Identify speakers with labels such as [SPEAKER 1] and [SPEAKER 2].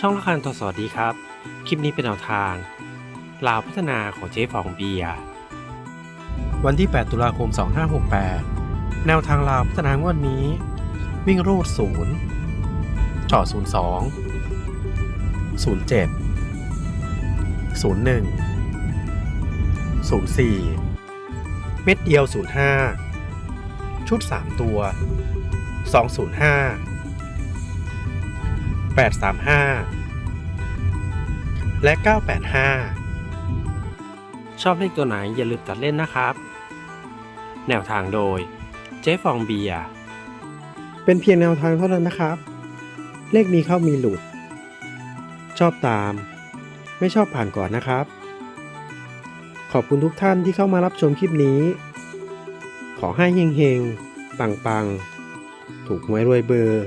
[SPEAKER 1] ช่องละคันตัวสวัสดีครับ คลิปนี้เป็นแนวทางลาวพัฒนาของเจ๊ฟองเบียวันที่ 8 ตุลาคม 2568 แนวทางลาวพัฒนางวดนี้ วิ่งรูดศูนย์เจาะ02 07 01 04 เม็ดเดียว 05 ชุด 3 ตัว 205 835 และ 985 ชอบเลขตัวไหนอย่าลืมตัดเล่นนะครับ แนวทางโดย เจ๊ฟองเบียร์ เป็นเพียงแนวทางเท่านั้นนะครับ เลขมีเข้ามีหลุด ชอบตาม ไม่ชอบผ่านก่อนนะครับ ขอบคุณทุกท่านที่เข้ามารับชมคลิปนี้ ขอให้เฮงๆ ปังๆ ถูกหวยรวยเบอร์